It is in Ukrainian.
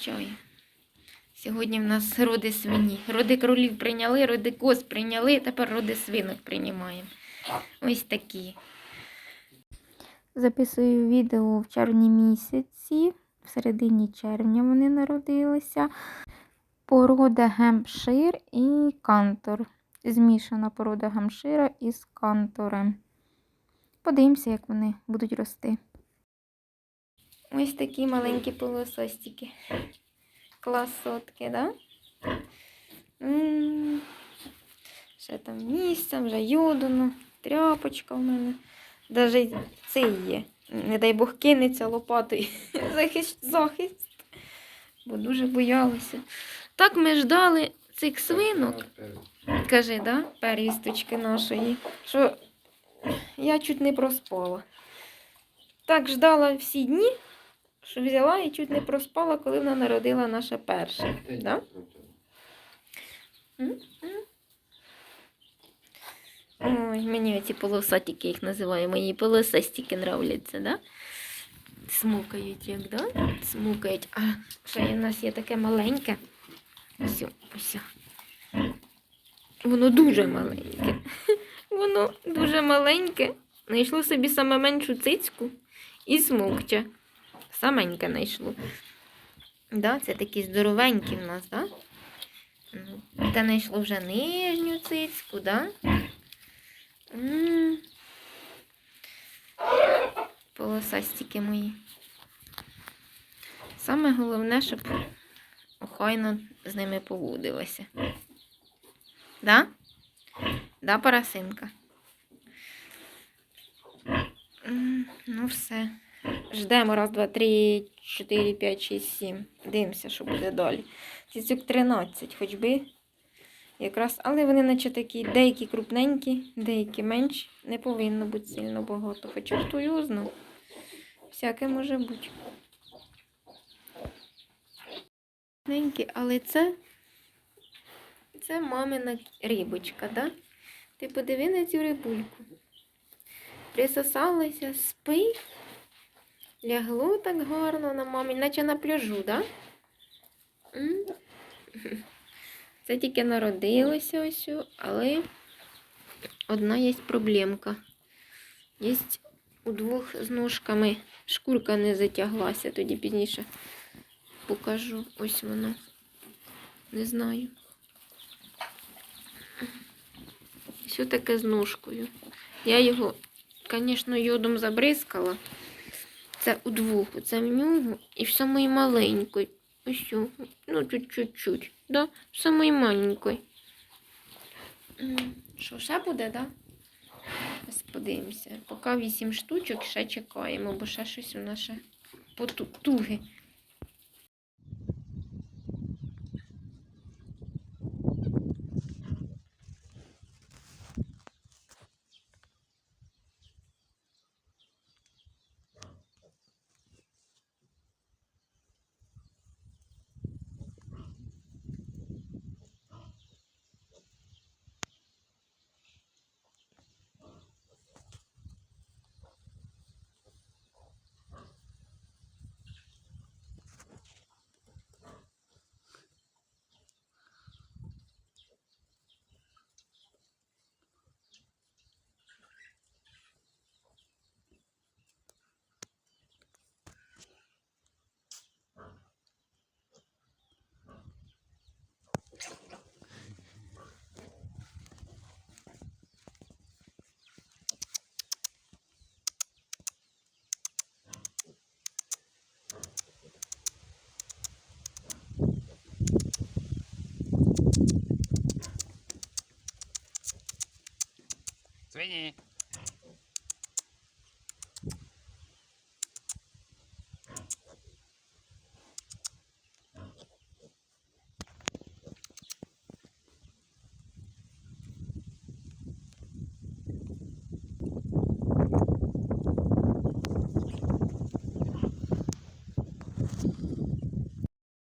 вистачає. Сьогодні в нас роди свині. Роди кролів прийняли, роди коз прийняли, тепер роди свинок приймаємо. Ось такі. Записую відео в червні місяці. В середині червня вони народилися. Порода гемпшир і кантор. Змішана порода гемпшира із канторем. Подивимося, як вони будуть рости. Ось такі маленькі полосостики. Класотки, да? Ще там місця, вже йодано, тряпочка в мене. Даже цей є. Не дай Бог кинеться лопатою. Захист, захист. Бо дуже боялася. Так ми ждали цих свинок. Кажи, да, первісточки нашої, що я чуть не проспала. Так ждала всі дні, що взяла і чуть не проспала, коли вона народила наша перша. Да? Ой, мені оці полосатики, їх називаю, мої полосастики нравляться, да? Смукають, як, да? Смукають. А ще у нас є таке маленьке. Ось, ось. Воно дуже маленьке. Воно дуже маленьке. Знайшло собі саме меншу цицьку і смокче. Саменьке знайшло. Да, це такі здоровенькі в нас, да? Ну, Та знайшло вже нижню цицьку, да? М. Полосастики мої. Саме головне, щоб охайно з ними поводилася. Да? Да, Парасинка? М, Ну, все. Ждемо раз, два, три, чотири, п'ять, шість, сім. Дивимося, що буде далі. Цицюк 13, хоч би. Якраз, але вони наче такі, деякі крупненькі, деякі менші. Не повинно бути сильно багато. Хоча хто його. Всяке може бути. Крупненькі, але це це мамина рибочка, да? Ти подиви на цю рибульку. Присосалася, спить. Лягло так гарно на мамі, наче на пляжу, да? Це тільки народилося ось, але одна є проблемка. Є у двох з ножками шкурка не затяглася, тоді пізніше покажу. Ось вона. Не знаю. Все таке з ножкою. Я його, звісно, йодом забризкала. Це у двох, це в нього і в самої маленької. Ось, ну тут чуть-чуть, да? В самої маленької. Що, ще буде, да? Ось. Поки вісім штучок ще чекаємо, бо ще щось у нас ще потуги. Свині.